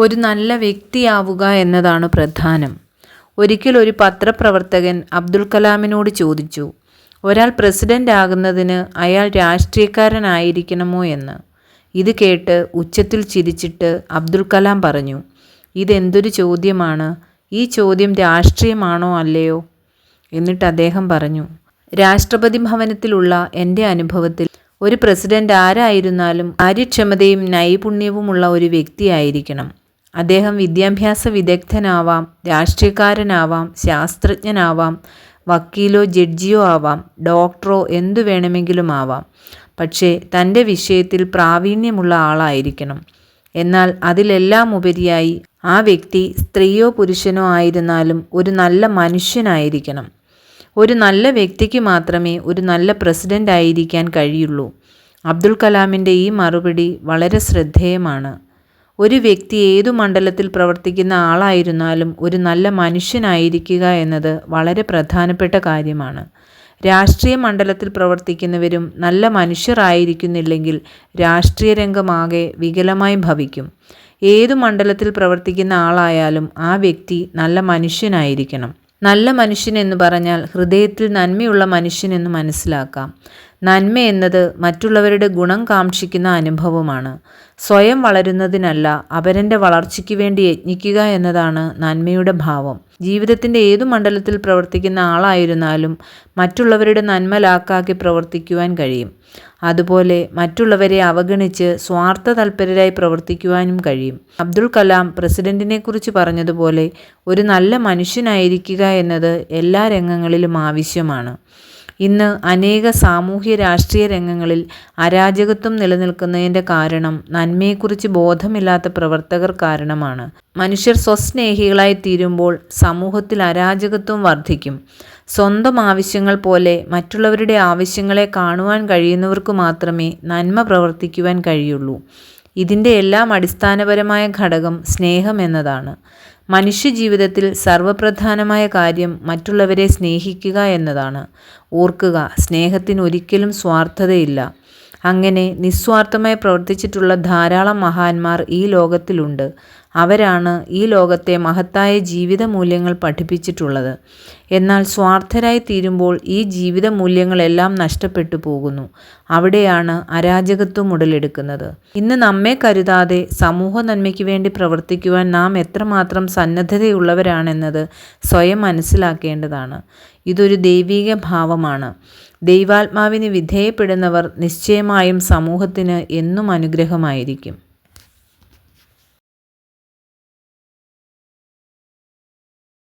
ഒരു നല്ല വ്യക്തിയാവുക എന്നതാണ് പ്രധാനം. ഒരിക്കൽ ഒരു പത്രപ്രവർത്തകൻ അബ്ദുൽ കലാമിനോട് ചോദിച്ചു ഒരാൾ പ്രസിഡന്റ് ആകുന്നതിന് അയാൾ രാഷ്ട്രീയക്കാരനായിരിക്കണമോ എന്ന്? ഇത് കേട്ട് ഉച്ചത്തിൽ ചിരിച്ചിട്ട് അബ്ദുൽ കലാം പറഞ്ഞു ഇതെന്തൊരു ചോദ്യമാണ്? ഈ ചോദ്യം രാഷ്ട്രീയമാണോ അല്ലയോ? എന്നിട്ട് അദ്ദേഹം പറഞ്ഞു രാഷ്ട്രപതി ഭവനത്തിലുള്ള എന്റെ അനുഭവത്തിൽ ഒരു പ്രസിഡന്റ് ആരായിരുന്നാലും കാര്യക്ഷമതയും നൈപുണ്യവുമുള്ള ഒരു വ്യക്തിയായിരിക്കണം. അദ്ദേഹം വിദ്യാഭ്യാസ വിദഗ്ധനാവാം രാഷ്ട്രീയക്കാരനാവാം ശാസ്ത്രജ്ഞനാവാം വക്കീലോ ജഡ്ജിയോ ആവാം ഡോക്ടറോ എന്തു വേണമെങ്കിലും ആവാം. പക്ഷേ തന്റെ വിഷയത്തിൽ പ്രാവീണ്യമുള്ള ആളായിരിക്കണം. എന്നാൽ അതിലെല്ലാം ഉപരിയായി ആ വ്യക്തി സ്ത്രീയോ പുരുഷനോ ആയിരുന്നാലും ഒരു നല്ല മനുഷ്യനായിരിക്കണം. ഒരു നല്ല വ്യക്തിക്ക് മാത്രമേ ഒരു നല്ല പ്രസിഡന്റ് ആയിരിക്കാൻ കഴിയുള്ളൂ. അബ്ദുൽ കലാമിന്റെ ഈ മറുപടി വളരെ ശ്രദ്ധേയമാണ്. ഒരു വ്യക്തി ഏതു മണ്ഡലത്തിൽ പ്രവർത്തിക്കുന്ന ആളായിരുന്നാലും ഒരു നല്ല മനുഷ്യനായിരിക്കുക എന്നത് വളരെ പ്രധാനപ്പെട്ട കാര്യമാണ്. രാഷ്ട്രീയ മണ്ഡലത്തിൽ പ്രവർത്തിക്കുന്നവരും നല്ല മനുഷ്യരായിരിക്കുന്നില്ലെങ്കിൽ രാഷ്ട്രീയ രംഗമാകെ വികലമായി ഭവിക്കും. ഏതു മണ്ഡലത്തിൽ പ്രവർത്തിക്കുന്ന ആളായാലും ആ വ്യക്തി നല്ല മനുഷ്യനായിരിക്കണം. നല്ല മനുഷ്യൻ എന്ന് പറഞ്ഞാൽ ഹൃദയത്തിൽ നന്മയുള്ള മനുഷ്യൻ എന്ന് മനസ്സിലാക്കാം. നന്മ എന്നത് മറ്റുള്ളവരുടെ ഗുണം കാക്ഷിക്കുന്ന അനുഭവമാണ്. സ്വയം വളരുന്നതിനല്ല അപരന്റെ വളർച്ചയ്ക്ക് വേണ്ടി യജ്ഞിക്കുക എന്നതാണ് നന്മയുടെ ഭാവം. ജീവിതത്തിന്റെ ഏതു മണ്ഡലത്തിൽ പ്രവർത്തിക്കുന്ന ആളായിരുന്നാലും മറ്റുള്ളവരുടെ നന്മ ലാക്കാക്കി പ്രവർത്തിക്കുവാൻ കഴിയും. അതുപോലെ മറ്റുള്ളവരെ അവഗണിച്ച് സ്വാർത്ഥ തൽപരരായി പ്രവർത്തിക്കുവാനും കഴിയും. അബ്ദുൾ കലാം പ്രസിഡന്റിനെക്കുറിച്ച് പറഞ്ഞതുപോലെ ഒരു നല്ല മനുഷ്യനായിരിക്കുക എന്നത് എല്ലാ രംഗങ്ങളിലും ആവശ്യമാണ്. ഇന്ന് അനേക സാമൂഹ്യ രാഷ്ട്രീയ രംഗങ്ങളിൽ അരാജകത്വം നിലനിൽക്കുന്നതിന്റെ കാരണം നന്മയെക്കുറിച്ച് ബോധമില്ലാത്ത പ്രവർത്തകർ കാരണമാണ്. മനുഷ്യർ സ്വസ്നേഹികളായി തീരുമ്പോൾ സമൂഹത്തിൽ അരാജകത്വം വർദ്ധിക്കും. സ്വന്തം ആവശ്യങ്ങൾ പോലെ മറ്റുള്ളവരുടെ ആവശ്യങ്ങളെ കാണുവാൻ കഴിയുന്നവർക്ക് മാത്രമേ നന്മ പ്രവർത്തിക്കുവാൻ കഴിയുള്ളൂ. ഇതിന്റെ എല്ലാം അടിസ്ഥാനപരമായ ഘടകം സ്നേഹം എന്നതാണ്. മനുഷ്യജീവിതത്തിൽ സർവപ്രധാനമായ കാര്യം മറ്റുള്ളവരെ സ്നേഹിക്കുക എന്നതാണ്. ഓർക്കുക സ്നേഹത്തിന് ഒരിക്കലും സ്വാർത്ഥതയില്ല. അങ്ങനെ നിസ്വാർത്ഥമായി പ്രവർത്തിച്ചിട്ടുള്ള ധാരാളം മഹാന്മാർ ഈ ലോകത്തിലുണ്ട്. അവരാണ് ഈ ലോകത്തെ മഹത്തായ ജീവിത മൂല്യങ്ങൾ പഠിപ്പിച്ചിട്ടുള്ളത്. എന്നാൽ സ്വാർത്ഥരായി തീരുമ്പോൾ ഈ ജീവിത മൂല്യങ്ങളെല്ലാം നഷ്ടപ്പെട്ടു പോകുന്നു. അവിടെയാണ് അരാജകത്വം ഉടലെടുക്കുന്നത്. ഇന്ന് നമ്മെ കരുതാതെ സമൂഹ നന്മയ്ക്ക് വേണ്ടി പ്രവർത്തിക്കുവാൻ നാം എത്രമാത്രം സന്നദ്ധതയുള്ളവരാണെന്നത് സ്വയം മനസ്സിലാക്കേണ്ടതാണ്. ഇതൊരു ദൈവീക ഭാവമാണ്. ദൈവാത്മാവിന് വിധേയപ്പെടുന്നവർ നിശ്ചയമായും സമൂഹത്തിന് എന്നും അനുഗ്രഹമായിരിക്കും.